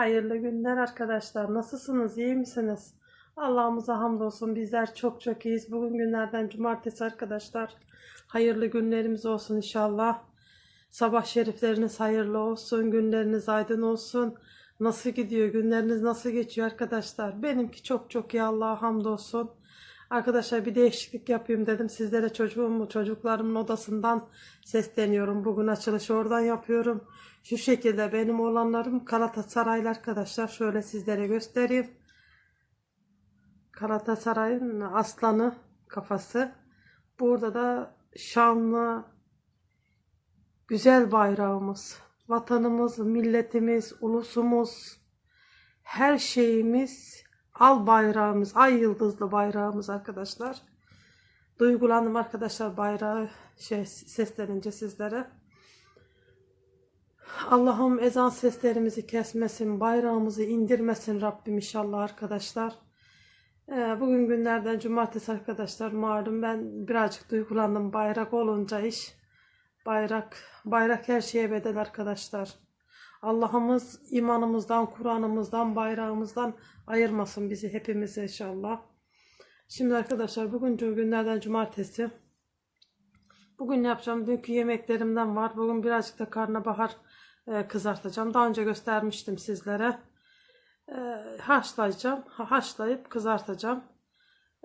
Hayırlı günler arkadaşlar. Nasılsınız? İyi misiniz? Allah'ımıza hamdolsun. Bizler çok çok iyiyiz. Bugün günlerden cumartesi arkadaşlar. Hayırlı günlerimiz olsun inşallah. Sabah şerifleriniz hayırlı olsun. Günleriniz aydın olsun. Nasıl gidiyor? Günleriniz nasıl geçiyor arkadaşlar? Benimki çok çok iyi Allah'a hamdolsun. Arkadaşlar bir değişiklik yapayım dedim. Sizlere çocuğum, çocuklarımın odasından sesleniyorum. Bugün açılışı oradan yapıyorum. Şu şekilde benim oğlanlarım Galatasaraylı arkadaşlar. Şöyle sizlere göstereyim. Galatasaray'ın aslanı kafası. Burada da şanlı güzel bayrağımız. Vatanımız, milletimiz, ulusumuz, her şeyimiz al bayrağımız, ay yıldızlı bayrağımız arkadaşlar. Duygulandım arkadaşlar bayrağı şey seslenince sizlere. Allah'ım ezan seslerimizi kesmesin, bayrağımızı indirmesin Rabbim inşallah arkadaşlar. Ee, bugün günlerden cumartesi arkadaşlar malum ben birazcık duygulandım bayrak olunca iş. Bayrak, bayrak her şeye bedel arkadaşlar. Allah'ımız imanımızdan, Kur'an'ımızdan, bayrağımızdan ayırmasın bizi hepimizi inşallah. Şimdi arkadaşlar bugün günlerden cumartesi. Bugün yapacağım dünkü yemeklerimden var. Bugün birazcık da karnabahar e, kızartacağım. Daha önce göstermiştim sizlere. E, haşlayacağım. Ha- Haşlayıp kızartacağım.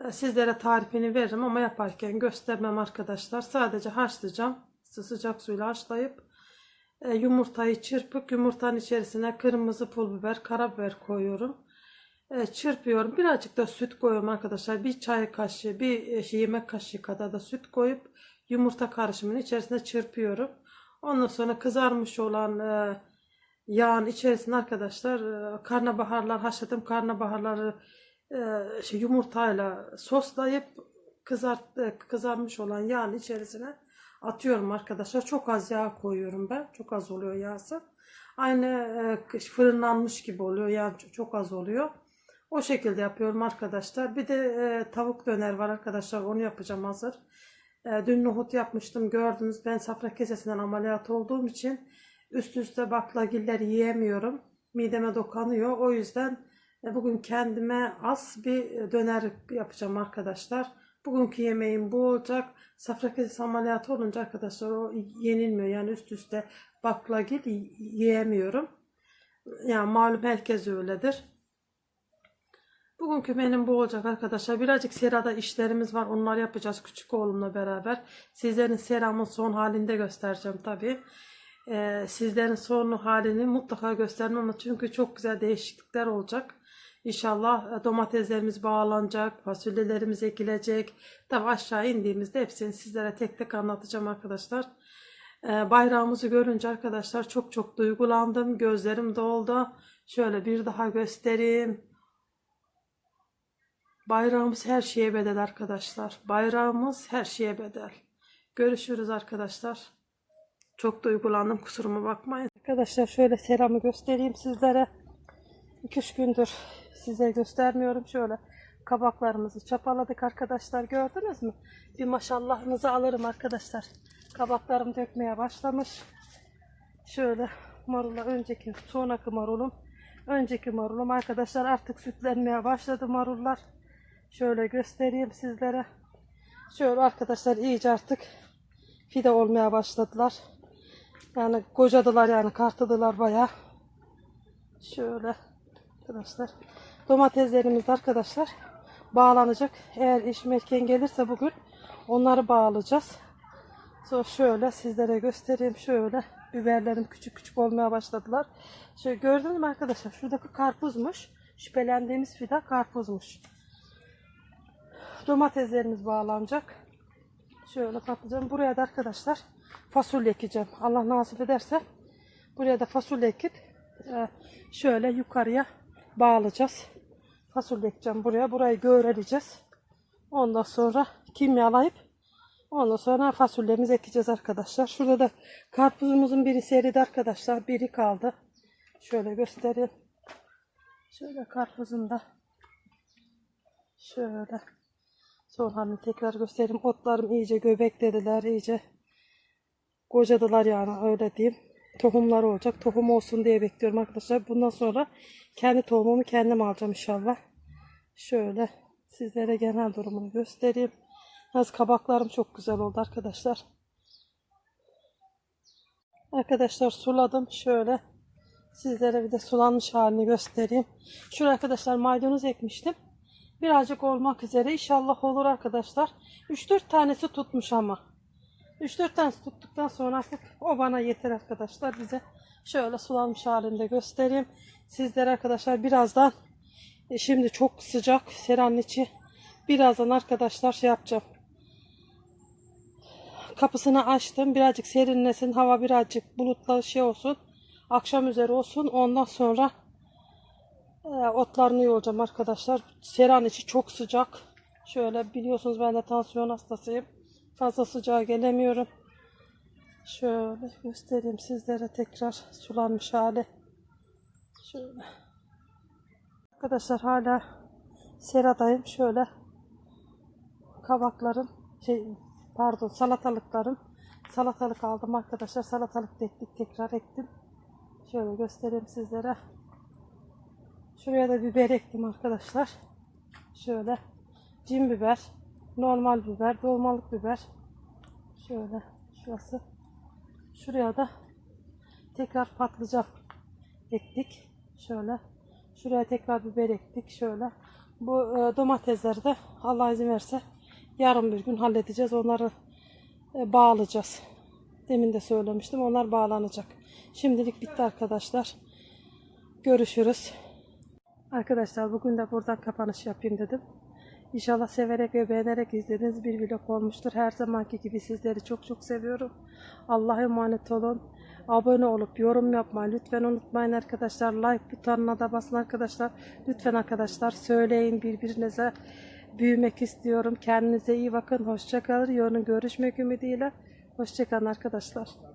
E, sizlere tarifini veririm ama yaparken göstermem arkadaşlar. Sadece haşlayacağım. Sı- Sıcak suyla haşlayıp yumurtayı çırpıp yumurtanın içerisine kırmızı pul biber, karabiber koyuyorum. E, çırpıyorum. Birazcık da süt koyuyorum arkadaşlar. Bir çay kaşığı, bir e, şey, yemek kaşığı kadar da süt koyup yumurta karışımının içerisine çırpıyorum. Ondan sonra kızarmış olan e, yağın içerisine arkadaşlar e, karnabaharlar haşladım karnabaharları e, şey, yumurtayla soslayıp kızart, e, kızarmış olan yağın içerisine atıyorum arkadaşlar. Çok az yağ koyuyorum ben. Çok az oluyor yağsı. Aynı e, fırınlanmış gibi oluyor. Yani çok- az oluyor. O şekilde yapıyorum arkadaşlar. Bir de e, tavuk döner var arkadaşlar. Onu yapacağım hazır. E, dün nohut yapmıştım. Gördünüz ben safra kesesinden ameliyat olduğum için üst üste baklagiller yiyemiyorum. Mideme dokanıyor. O yüzden bugün kendime az bir döner yapacağım arkadaşlar. Bugünkü yemeğim bu olacak. Safra kesesi ameliyatı olunca arkadaşlar o yenilmiyor. Yani üst üste baklagil yiyemiyorum. Yani malum herkes öyledir. Bugünkü benim bu olacak arkadaşlar. Birazcık serada işlerimiz var. Onları yapacağız küçük oğlumla beraber. Sizlerin seramın son halinde göstereceğim tabii. Ee, sizlerin son halini mutlaka göstermem çünkü çok güzel değişiklikler olacak. İnşallah e, domateslerimiz bağlanacak, fasulyelerimiz ekilecek. Tabii aşağı indiğimizde hepsini sizlere tek tek anlatacağım arkadaşlar. Ee, bayrağımızı görünce arkadaşlar çok çok duygulandım. Gözlerim doldu. Şöyle bir daha göstereyim. Bayrağımız her şeye bedel arkadaşlar. Bayrağımız her şeye bedel. Görüşürüz arkadaşlar. Çok duygulandım kusuruma bakmayın. Arkadaşlar şöyle seramı göstereyim sizlere. 2-3 gündür size göstermiyorum. Şöyle kabaklarımızı çapaladık arkadaşlar. Gördünüz mü? Bir maşallahınızı alırım arkadaşlar. Kabaklarım dökmeye başlamış. Şöyle marula önceki sonraki marulum. Önceki marulum arkadaşlar artık sütlenmeye başladı marullar. Şöyle göstereyim sizlere. Şöyle arkadaşlar iyice artık fide olmaya başladılar. Yani kocadılar yani kartıdılar bayağı. Şöyle arkadaşlar. Domateslerimiz arkadaşlar bağlanacak. Eğer iş erken gelirse bugün onları bağlayacağız. Sonra şöyle sizlere göstereyim. Şöyle biberlerim küçük küçük olmaya başladılar. Şöyle gördünüz mü arkadaşlar? Şuradaki karpuzmuş. Şüphelendiğimiz fidan karpuzmuş. Domateslerimiz bağlanacak. Şöyle patlıcan. Buraya da arkadaşlar fasulye ekeceğim. Allah nasip ederse buraya da fasulye ekip e, şöyle yukarıya bağlayacağız. Fasulye ekeceğim buraya. Burayı göğerleyeceğiz. Ondan sonra kimyalayıp ondan sonra fasulyemizi ekeceğiz arkadaşlar. Şurada da karpuzumuzun biri seridi arkadaşlar. Biri kaldı. Şöyle göstereyim. Şöyle karpuzum da şöyle Sonra hani tekrar göstereyim. Otlarım iyice göbeklediler, iyice kocadılar yani öyle diyeyim. Tohumları olacak. Tohum olsun diye bekliyorum arkadaşlar. Bundan sonra kendi tohumumu kendim alacağım inşallah. Şöyle sizlere genel durumunu göstereyim. Az kabaklarım çok güzel oldu arkadaşlar. Arkadaşlar suladım. Şöyle sizlere bir de sulanmış halini göstereyim. Şuraya arkadaşlar maydanoz ekmiştim. Birazcık olmak üzere. İnşallah olur arkadaşlar. 3-4 tanesi tutmuş ama. 3-4 tanesi tuttuktan sonra artık o bana yeter arkadaşlar. Bize şöyle sulanmış halinde göstereyim. Sizlere arkadaşlar birazdan e, şimdi çok sıcak seranın içi. Birazdan arkadaşlar şey yapacağım. Kapısını açtım. Birazcık serinlesin. Hava birazcık bulutlu şey olsun. Akşam üzeri olsun. Ondan sonra e, otlarını yolacağım arkadaşlar. Seran içi çok sıcak. Şöyle biliyorsunuz ben de tansiyon hastasıyım. Fazla sıcağa gelemiyorum. Şöyle göstereyim sizlere tekrar sulanmış hali. Şöyle. Arkadaşlar hala seradayım. Şöyle kabaklarım şey pardon salatalıklarım salatalık aldım arkadaşlar. Salatalık da ektik tekrar ektim. Şöyle göstereyim sizlere. Şuraya da biber ektim arkadaşlar. Şöyle cin biber, normal biber, dolmalık biber. Şöyle şurası. Şuraya da tekrar patlıcan ektik. Şöyle. Şuraya tekrar biber ektik. Şöyle. Bu e, domatesleri de Allah izin verirse yarın bir gün halledeceğiz. Onları e, bağlayacağız. Demin de söylemiştim. Onlar bağlanacak. Şimdilik bitti arkadaşlar. Görüşürüz. Arkadaşlar bugün de buradan kapanış yapayım dedim. İnşallah severek ve beğenerek izlediğiniz bir vlog olmuştur. Her zamanki gibi sizleri çok çok seviyorum. Allah'a emanet olun. Abone olup yorum yapmayı lütfen unutmayın arkadaşlar. Like butonuna da basın arkadaşlar. Lütfen arkadaşlar söyleyin birbirinize. Büyümek istiyorum. Kendinize iyi bakın. Hoşçakalın. Yarın görüşmek ümidiyle. Hoşçakalın arkadaşlar.